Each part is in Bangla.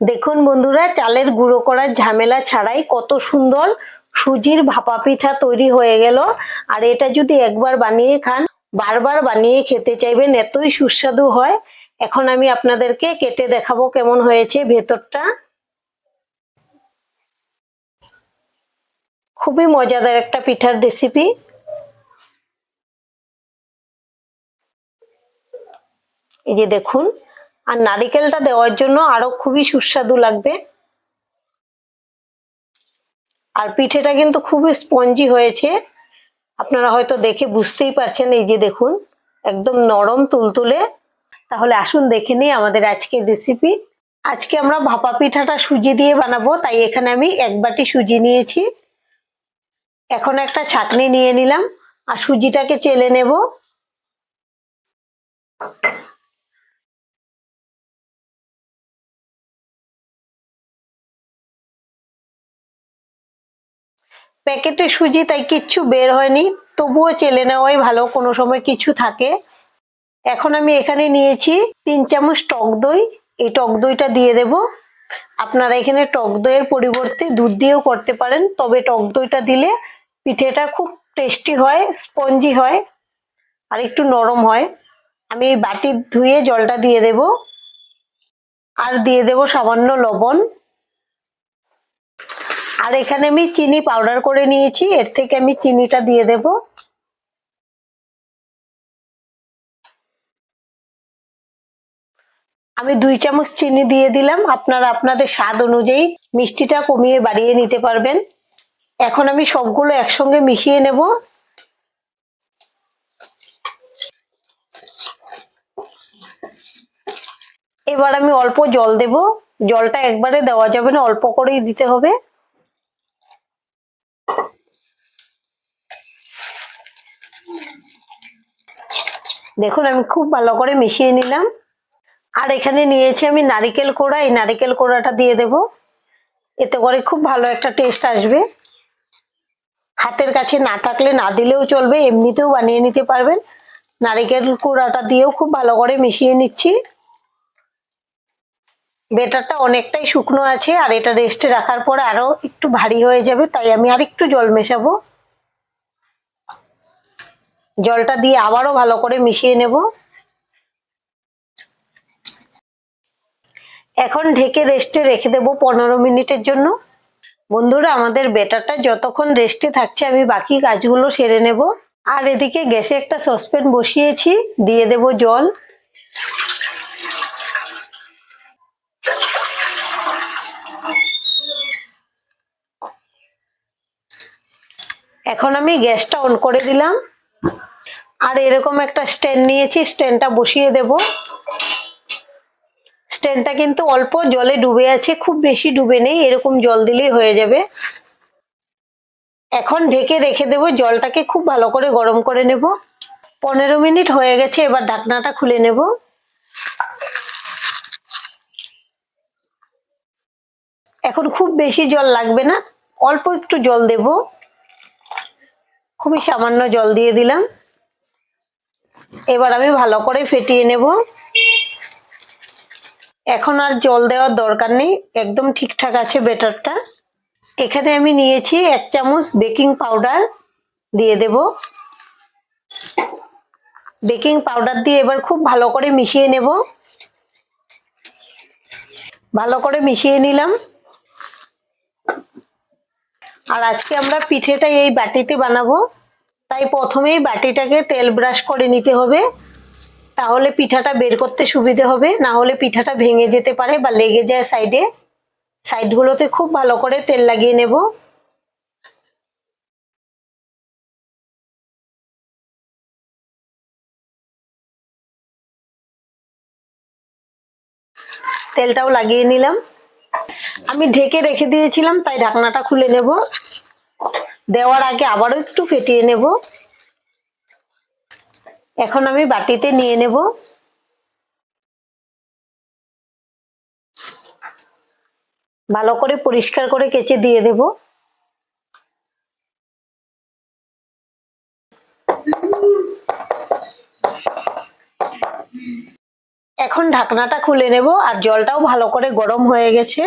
দেখুন বন্ধুরা, চালের গুঁড়ো করার ঝামেলা ছাড়াই কত সুন্দর সুজির ভাপা পিঠা তৈরি হয়ে গেল। আর এটা যদি একবার বানিয়ে খান, বারবার বানিয়ে খেতে চাইবেন, এতই সুস্বাদু হয়। এখন আমি আপনাদেরকে কেটে দেখাবো কেমন হয়েছে ভেতরটা। খুবই মজাদার একটা পিঠার রেসিপি এই যে দেখুন আর নারিকেলটা দেওয়ার জন্য আরও খুবই সুস্বাদু লাগবে। আর পিঠেটা কিন্তু খুবই স্পঞ্জি হয়েছে। আপনারা হয়তো দেখে বুঝতেই পারছেন, এই যে দেখুন, একদম নরম তুলতুলে। তাহলে আসুন দেখে নিই আমাদের আজকের রেসিপি আজকে আমরা ভাপা পিঠাটা সুজি দিয়ে বানাবো, তাই এখানে আমি এক বাটি সুজি নিয়েছি। এখন একটা ছাকনি নিয়ে নিলাম, আর সুজিটাকে চেলে নেব। প্যাকেটে সুজি তাই কিচ্ছু বের হয়নি, তবুও চেলে নেওয়াই ভালো, কোনো সময় কিছু থাকে। এখন আমি এখানে নিয়েছি তিন চামচ টক দই, এই টক দইটা দিয়ে দেব। আপনারা এখানে টক দইয়ের পরিবর্তে দুধ দিয়েও করতে পারেন, তবে টক দইটা দিলে পিঠেটা খুব টেস্টি হয়, স্পঞ্জি হয়, আর একটু নরম হয়। আমি এই বাটি ধুয়ে জলটা দিয়ে দেব। আর দিয়ে দেব সামান্য লবণ। আর এখানে আমি চিনি পাউডার করে নিয়েছি, এর থেকে আমি চিনিটা দিয়ে দেব। আমি দুই চামচ চিনি দিয়ে দিলাম, আপনারা আপনাদের স্বাদ অনুযায়ী মিষ্টিটা কমিয়ে বাড়িয়ে নিতে পারবেন। এখন আমি সবগুলো একসঙ্গে মিশিয়ে নেব। এবার আমি অল্প জল দেব। জলটা একবারে দেওয়া যাবে না, অল্প করেই দিতে হবে। দেখুন, আমি খুব ভালো করে মিশিয়ে নিলাম। আর এখানে নিয়েছি আমি নারিকেল কোড়া। এই নারিকেল কোড়াটা দিয়ে দেব। এতে করে খুব ভালো একটা টেস্ট আসবে। হাতের কাছে না থাকলে না দিলেও চলবে, এমনিতেও বানিয়ে নিতে পারবেন। নারিকেল কোড়াটা দিয়েও খুব ভালো করে মিশিয়ে নিচ্ছি। বেটারটা অনেকটাই শুকনো আছে, আর এটা রেস্টে রাখার পর আরও একটু ভারী হয়ে যাবে, তাই আমি আর একটু জল মেশাবো। জলটা দিয়ে আবারও ভালো করে মিশিয়ে নেব। এখন ঢেকে রেস্টে রেখে দেব পনেরো মিনিটের জন্য। বন্ধুরা, আমাদের বেটারটা যতক্ষণ রেস্টে থাকছে, আমি বাকি কাজগুলো সেরে নেব। আর এদিকে গ্যাসে একটা সসপ্যান বসিয়েছি, দিয়ে দেব জল। এখন আমি গ্যাসটা অন করে দিলাম। আর এরকম একটা স্ট্যান্ড নিয়েছি, স্ট্যান্ডটা বসিয়ে দেব। স্ট্যান্ডটা কিন্তু অল্প জলে ডুবে আছে, খুব বেশি ডুবে নেই, এরকম জল দিলেই হয়ে যাবে। এখন ঢেকে রেখে দেব, জলটাকে খুব ভালো করে গরম করে নেব। পনেরো মিনিট হয়ে গেছে, এবার ঢাকনাটা খুলে নেব। এখন খুব বেশি জল লাগবে না, অল্প একটু জল দেব। খুবই সামান্য জল দিয়ে দিলাম। এবার আমি ভালো করে ফেটিয়ে নেব। এখন আর জল দেওয়ার দরকার নেই, একদম ঠিকঠাক আছে বেটারটা এখানে আমি নিয়েছি এক চামচ বেকিং পাউডার দিয়ে দেব। বেকিং পাউডার দিয়ে এবার খুব ভালো করে মিশিয়ে নেব। ভালো করে মিশিয়ে নিলাম। আর আজকে আমরা পিঠেটা এই বাটিতে বানাবো। তাই প্রথমেই বাটিটাকে তেল ব্রাশ করে নিতে হবে। তাহলে পিঠাটা বের করতে সুবিধে হবে। না হলে পিঠাটা ভেঙে যেতে পারে বা লেগে যায় সাইডে। সাইডগুলোতে খুব ভালো করে তেল লাগিয়ে নেব। তেলটাও লাগিয়ে নিলাম। আমি ঢেকে রেখে দিয়েছিলাম, তাই ঢাকনাটা খুলে নেব। দেওয়ার আগে আবারও একটু ফেটিয়ে নেব। এখন আমি বাটিতে নিয়ে নেব। ভালো করে পরিষ্কার করে কেচে দিয়ে দেব। এখন ঢাকনাটা খুলে নেব আর জলটাও ভালো করে গরম হয়ে গেছে।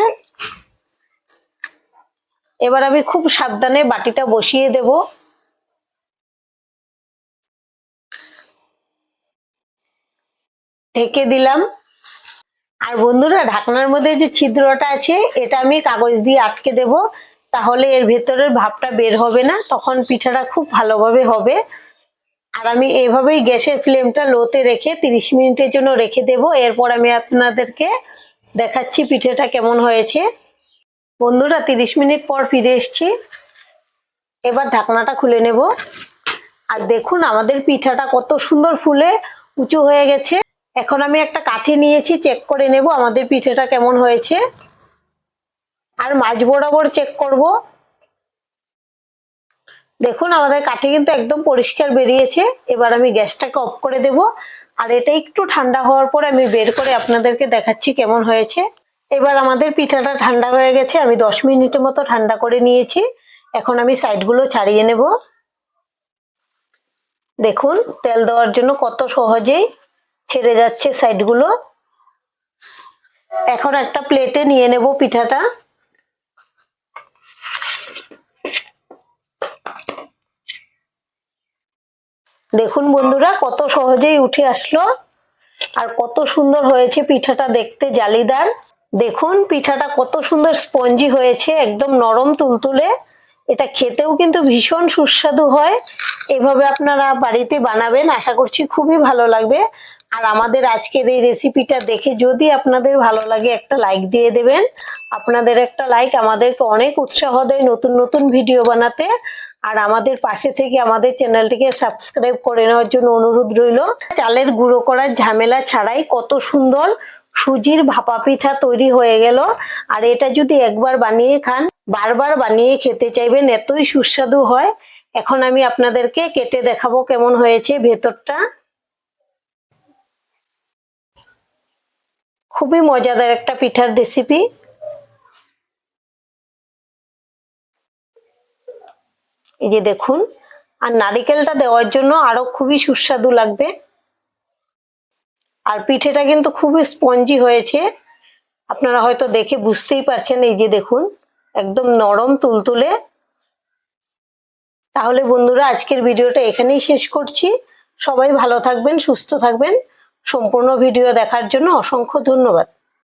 এবার আমি খুব সাবধানে বাটিটা বসিয়ে দেব। ঢেকে দিলাম। আর বন্ধুরা, ঢাকনার মধ্যে যে ছিদ্রটা আছে, এটা আমি কাগজ দিয়ে আটকে দেব। তাহলে এর ভেতরের ভাবটা বের হবে না, তখন পিঠাটা খুব ভালোভাবে হবে। আর আমি এইভাবেই গ্যাসের ফ্লেমটা লোতে রেখে তিরিশ মিনিটের জন্য রেখে দেব। এরপর আমি আপনাদেরকে দেখাচ্ছি পিঠেটা কেমন হয়েছে। বন্ধুরা, তিরিশ মিনিট পর ফিরে এসছি। এবার ঢাকনাটা খুলে নেব। আর দেখুন, আমাদের পিঠাটা কত সুন্দর ফুলে উঁচু হয়ে গেছে। এখন আমি একটা কাঠি নিয়েছি, চেক করে নেব আমাদের পিঠেটা কেমন হয়েছে। আর মাঝ বরাবর চেক করব। দেখুন, আমাদের কাঠি কিন্তু একদম পরিষ্কার বেরিয়েছে। এবার আমি গ্যাসটাকে অফ করে দেব। আর এটা একটু ঠান্ডা হওয়ার পর আমি বের করে আপনাদেরকে দেখাচ্ছি কেমন হয়েছে। এবার আমাদের পিঠাটা ঠান্ডা হয়ে গেছে। আমি দশ মিনিটের মতো ঠান্ডা করে নিয়েছি। এখন আমি সাইডগুলো ছাড়িয়ে নেব। দেখুন, তেল দেওয়ার জন্য কত সহজেই ছেড়ে যাচ্ছে সাইডগুলো। এখন একটা প্লেটে নিয়ে নেব পিঠাটা। দেখুন বন্ধুরা কত সহজেই উঠে আসলো। আর কত সুন্দর হয়েছে পিঠাটা দেখতে জালিদার। দেখুন পিঠাটা কত সুন্দর স্পঞ্জি হয়েছে একদম নরম তুলতুলে। এটা খেতেও কিন্তু ভীষণ সুস্বাদু হয়। এভাবে আপনারা বাড়িতে বানাবেন আশা করছি খুবই ভালো লাগবে। আর আমাদের আজকের এই রেসিপিটা দেখে যদি আপনাদের ভালো লাগে একটা লাইক দিয়ে দেবেন। আপনাদের একটা লাইক আমাদেরকে অনেক উৎসাহ দেয় নতুন নতুন ভিডিও বানাতে। আর আমাদের পাশে থেকে আমাদের চ্যানেলটিকে সাবস্ক্রাইব করে নেওয়ার জন্য অনুরোধ রইল। চালের গুঁড়ো করার ঝামেলা ছাড়াই কত সুন্দর সুজির ভাপা পিঠা তৈরি হয়ে গেল। আর এটা যদি একবার বানিয়ে খান, বারবার বানিয়ে খেতে চাইবেন, এতই সুস্বাদু হয়। এখন আমি আপনাদেরকে কেটে দেখাবো কেমন হয়েছে ভেতরটা। খুবই মজাদার একটা পিঠার রেসিপি এই যে দেখুন, আর নারিকেলটা দেওয়ার জন্য আরও খুবই সুস্বাদু লাগবে। আর পিঠেটা কিন্তু খুবই স্পঞ্জি হয়েছে। আপনারা হয়তো দেখে বুঝতেই পারছেন, এই যে দেখুন, একদম নরম তুলতুলে। তাহলে বন্ধুরা, আজকের ভিডিওটা এখানেই শেষ করছি। সবাই ভালো থাকবেন, সুস্থ থাকবেন। সম্পূর্ণ ভিডিও দেখার জন্য অসংখ্য ধন্যবাদ।